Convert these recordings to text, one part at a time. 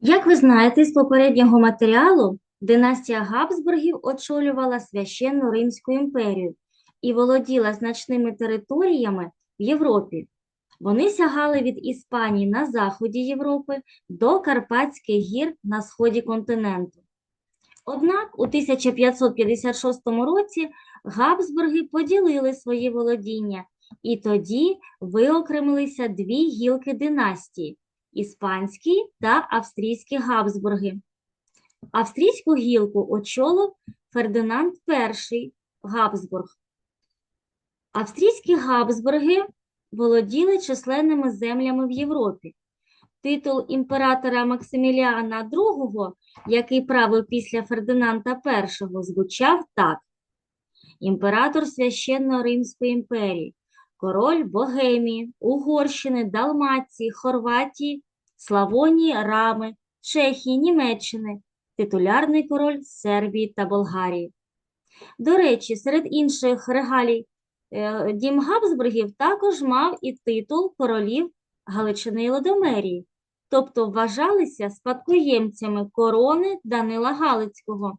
Як ви знаєте з попереднього матеріалу, династія Габсбургів очолювала священну Римську імперію і володіла значними територіями в Європі. Вони сягали від Іспанії на заході Європи до Карпатських гір на сході континенту. Однак у 1556 році Габсбурги поділили свої володіння, і тоді виокремилися дві гілки династії іспанські та австрійські Габсбурги. Австрійську гілку очолив Фердинанд І Габсбург. Австрійські Габсбурги володіли численними землями в Європі. Титул імператора Максиміліана II, який правив після Фердинанда І, звучав так: імператор Священної Римської імперії, король Богемії, Угорщини, Далмації, Хорватії, Славонії, Рами, Чехії, Німеччини, титулярний король Сербії та Болгарії. До речі, серед інших регалій е, дім Габсбургів також мав і титул королів Галичини і Лодомерії, тобто вважалися спадкоємцями корони Данила Галицького.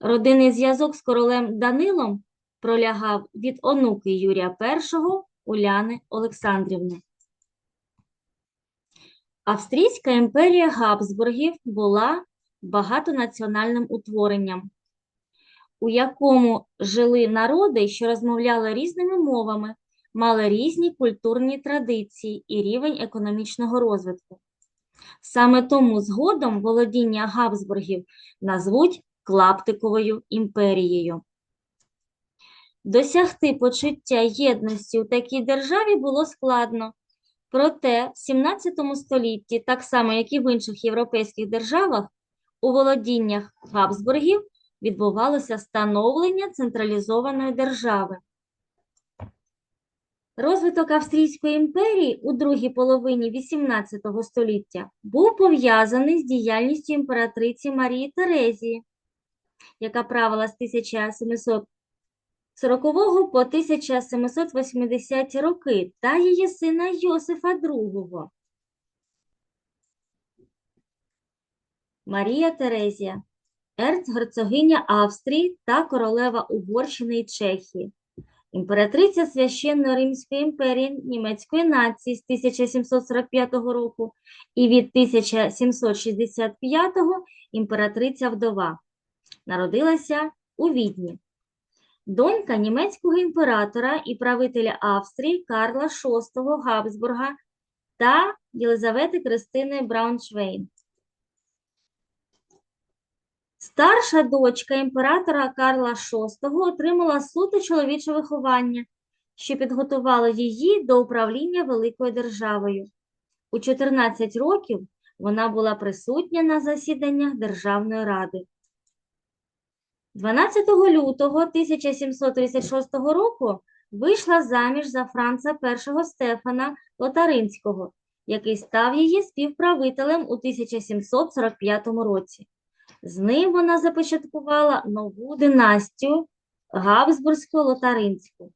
Родинний зв'язок з королем Данилом пролягав від онуки Юрія І Уляни Олександрівни. Австрійська імперія Габсбургів була багатонаціональним утворенням, у якому жили народи, що розмовляли різними мовами, мали різні культурні традиції і рівень економічного розвитку. Саме тому згодом володіння Габсбургів назвуть Клаптиковою імперією. Досягти почуття єдності у такій державі було складно. Проте в 17 столітті, так само як і в інших європейських державах, у володіннях Габсбургів відбувалося становлення централізованої держави. Розвиток Австрійської імперії у другій половині XVIII століття був пов'язаний з діяльністю імператриці Марії Терезії, яка правила з 1740 по 1780 роки, та її сина Йосифа II. Марія Терезія, ерцгерцогиня Австрії та королева Угорщини і Чехії, імператриця Священної Римської імперії німецької нації з 1745 року і від 1765 імператриця вдова. Народилася у Відні. Донька німецького імператора і правителя Австрії Карла VI Габсбурга та Єлизавети Кристини Брауншвейн. Старша дочка імператора Карла VI отримала суто чоловіче виховання, що підготувало її до управління великою державою. У 14 років вона була присутня на засіданнях Державної ради. 12 лютого 1736 року вийшла заміж за Франца І Стефана Лотаринського, який став її співправителем у 1745 році. З ним вона започаткувала нову династію Габсбурзько-Лотаринську.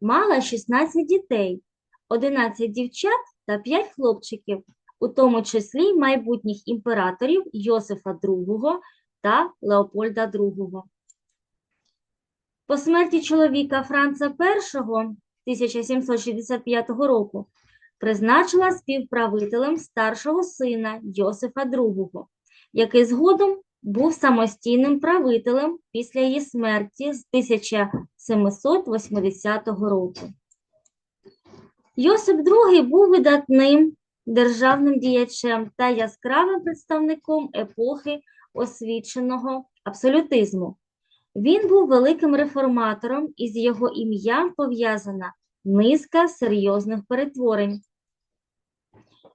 Мала 16 дітей, 11 дівчат та 5 хлопчиків, у тому числі майбутніх імператорів Йосифа II та Леопольда II. По смерті чоловіка Франца І 1765 року призначила співправителем старшого сина Йосифа II, який згодом був самостійним правителем після її смерті з 1780 року. Йосип II був видатним державним діячем та яскравим представником епохи освіченого абсолютизму. Він був великим реформатором, і з його ім'ям пов'язана низка серйозних перетворень.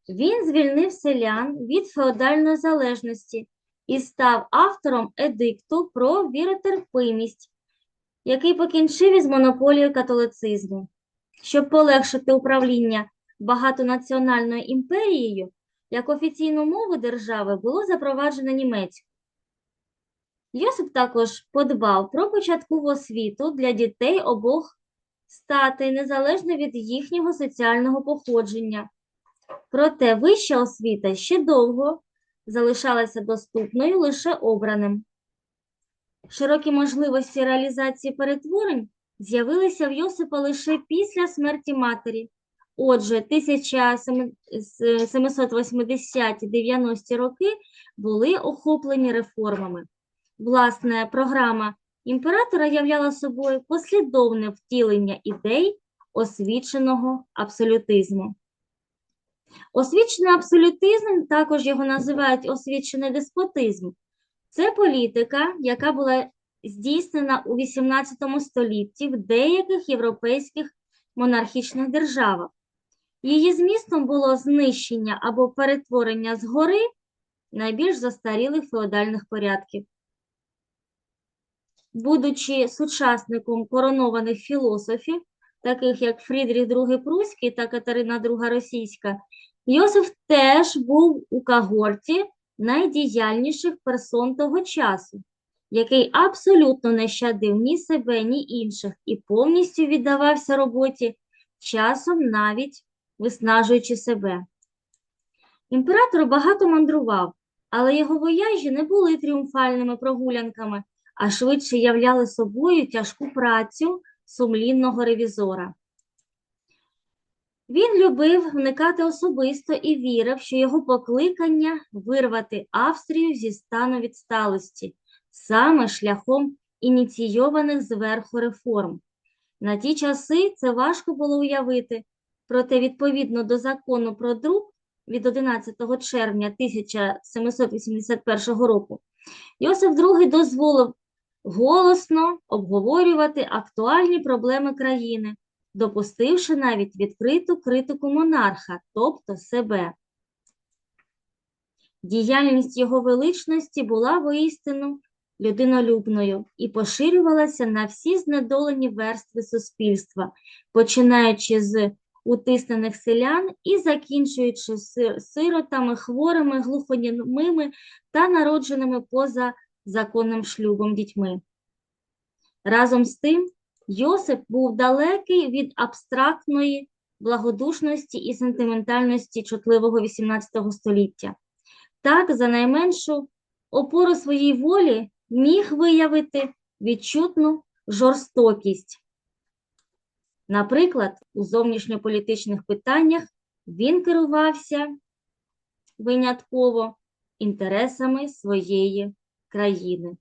Він звільнив селян від феодальної залежності і став автором едикту про віротерпимість, який покінчив із монополією католицизму. Щоб полегшити управління багатонаціональною імперією, як офіційну мову держави було запроваджено німецьку. Йосип також подбав про початкову освіту для дітей обох статей незалежно від їхнього соціального походження. Проте вища освіта ще довго залишалася доступною лише обраним. Широкі можливості реалізації перетворень з'явилися в Йосипа лише після смерті матері. Отже, 1780-90 роки були охоплені реформами. Власне, програма імператора являла собою послідовне втілення ідей освіченого абсолютизму. Освічений абсолютизм, також його називають освічений деспотизм. Це політика, яка була здійснена у XVIII столітті в деяких європейських монархічних державах. Її змістом було знищення або перетворення згори найбільш застарілих феодальних порядків. Будучи сучасником коронованих філософів, таких як Фрідріх II Пруський та Катерина II Російська, Йосиф теж був у когорті найдіяльніших персон того часу, який абсолютно не щадив ні себе, ні інших і повністю віддавався роботі, часом навіть виснажуючи себе. Імператор багато мандрував, але його вояжі не були тріумфальними прогулянками, а швидше являли собою тяжку працю сумлінного ревізора. Він любив вникати особисто і вірив, що його покликання вирвати Австрію зі стану відсталості саме шляхом ініційованих зверху реформ. На ті часи це важко було уявити, проте відповідно до закону про друк від 11 червня 1781 року Йосиф II дозволив голосно обговорювати актуальні проблеми країни, допустивши навіть відкриту критику монарха, тобто себе. Діяльність його величності була воістину людинолюбною і поширювалася на всі знедолені верстви суспільства, починаючи з утиснених селян і закінчуючи сиротами, хворими, глухонімими та народженими поза законним шлюбом дітьми. Разом з тим, Йосип був далекий від абстрактної благодушності і сентиментальності чутливого XVIII століття. Так, за найменшу опору своїй волі міг виявити відчутну жорстокість. Наприклад, у зовнішньополітичних питаннях він керувався винятково інтересами своєї країни.